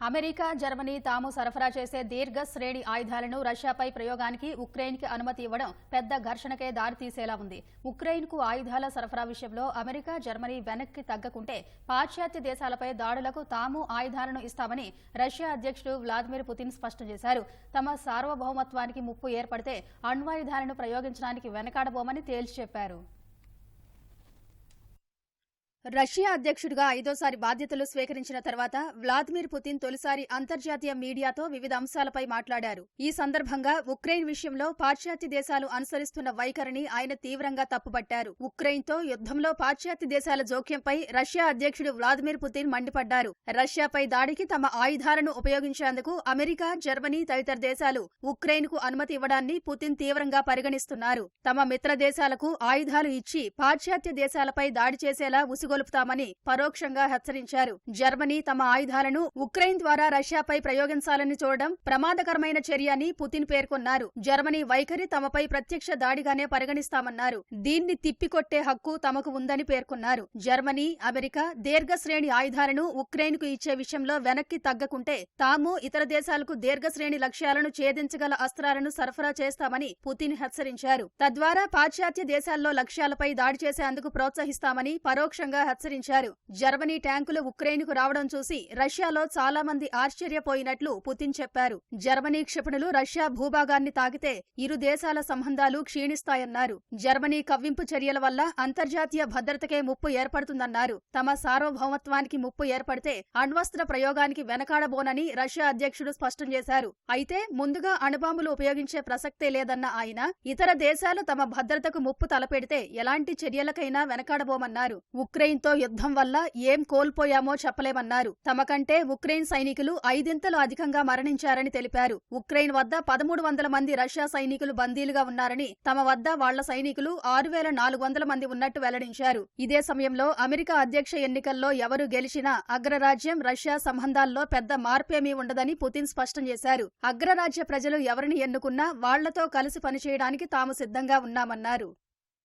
America Germany తాము సరఫరా చేసే దీర్ఘ శ్రేణి ఆయుధాలను రష్యాపై ప్రయోగానికి ఉక్రెయిన్కి అనుమతి ఇవ్వడం పెద్ద ఘర్షణకే దారితీసేలా ఉంది. ఉక్రెయిన్కు ఆయుధాల సరఫరా విషయంలో అమెరికా జర్మనీ వెనక్కి తగ్గకుంటే పాశ్చాత్య దేశాలపై దాడులకు తాము ఆయుధాలను ఇస్తామని రష్యా అధ్యక్షుడు వ్లాదిమిర్ పుతిన్ స్పష్టం చేశారు. తమ సార్వభౌమత్వానికి ముప్పు ఏర్పడితే అణ్వాయుధాలను ప్రయోగించడానికి వెనకాడబోమని తేల్చి చెప్పారు. రష్యా అధ్యక్షుడిగా ఐదోసారి బాధ్యతలు స్వీకరించిన తర్వాత వ్లాదిమిర్ పుతిన్ తొలిసారి అంతర్జాతీయ మీడియాతో వివిధ అంశాలపై మాట్లాడారు. ఈ సందర్భంగా ఉక్రెయిన్ విషయంలో పాశ్చాత్య దేశాలు అనుసరిస్తున్న వైఖరిని ఆయన తీవ్రంగా తప్పుపట్టారు. ఉక్రెయిన్తో యుద్ధంలో పాశ్చాత్య దేశాల జోక్యంపై రష్యా అధ్యక్షుడు వ్లాదిమిర్ పుతిన్ మండిపడ్డారు. రష్యాపై దాడికి తమ ఆయుధాలను ఉపయోగించేందుకు అమెరికా జర్మనీ తదితర దేశాలు ఉక్రెయిన్కు అనుమతి ఇవ్వడాన్ని పుతిన్ తీవ్రంగా పరిగణిస్తున్నారు. తమ మిత్ర దేశాలకు ఆయుధాలు ఇచ్చి పాశ్చాత్య దేశాలపై దాడి చేసేలా నెలకొల్పుతామని పరోక్షంగా హెచ్చరించారు. జర్మనీ తమ ఆయుధాలను ఉక్రెయిన్ ద్వారా రష్యాపై ప్రయోగించాలని చూడడం ప్రమాదకరమైన చర్య అని పుతిన్ పేర్కొన్నారు. జర్మనీ వైఖరి తమపై ప్రత్యక్ష దాడిగానే పరిగణిస్తామన్నారు. దీన్ని తిప్పికొట్టే హక్కు తమకు ఉందని పేర్కొన్నారు. జర్మనీ అమెరికా దీర్ఘశ్రేణి ఆయుధాలను ఉక్రెయిన్కు ఇచ్చే విషయంలో వెనక్కి తగ్గకుంటే తాము ఇతర దేశాలకు దీర్ఘశ్రేణి లక్ష్యాలను ఛేదించగల అస్త్రాలను సరఫరా చేస్తామని పుతిన్ హెచ్చరించారు. తద్వారా పాశ్చాత్య దేశాల్లో లక్ష్యాలపై దాడి చేసేందుకు ప్రోత్సహిస్తామని పరోక్షంగా హెచ్చరించారు. జర్మనీ ట్యాంకులు ఉక్రెయిన్కు రావడం చూసి రష్యాలో చాలా మంది ఆశ్చర్యపోయినట్లు పుతిన్ చెప్పారు. జర్మనీ క్షిపణులు రష్యా భూభాగాన్ని తాకితే ఇరు దేశాల సంబంధాలు క్షీణిస్తాయన్నారు. జర్మనీ కవ్వింపు చర్యల వల్ల అంతర్జాతీయ భద్రతకే ముప్పు ఏర్పడుతుందన్నారు. తమ సార్వభౌమత్వానికి ముప్పు ఏర్పడితే అణ్వస్త్ర ప్రయోగానికి వెనకాడబోనని రష్యా అధ్యక్షుడు స్పష్టం చేశారు. అయితే ముందుగా అణుబాంబులు ఉపయోగించే ప్రసక్తే లేదన్న ఆయన ఇతర దేశాలు తమ భద్రతకు ముప్పు తలపెడితే ఎలాంటి చర్యలకైనా వెనకాడబోమన్నారు. ఉక్రెయిన్తో యుద్ధం వల్ల ఏం కోల్పోయామో చెప్పలేమన్నారు. తమకంటే ఉక్రెయిన్ సైనికులు ఐదింతలు అధికంగా మరణించారని తెలిపారు. ఉక్రెయిన్ వద్ద పదమూడు వందల మంది రష్యా సైనికులు బందీలుగా ఉన్నారని తమ వద్ద వాళ్ళ సైనికులు ఆరు వేల నాలుగు వందల మంది ఉన్నట్టు వెల్లడించారు. ఇదే సమయంలో అమెరికా అధ్యక్ష ఎన్నికల్లో ఎవరు గెలిచినా అగ్రరాజ్యం రష్యా సంబంధాల్లో పెద్ద మార్పేమీ ఉండదని పుతిన్ స్పష్టం చేశారు. అగ్రరాజ్య ప్రజలు ఎవరిని ఎన్నుకున్నా వాళ్ళతో కలిసి పనిచేయడానికి తాము సిద్ధంగా ఉన్నామన్నారు.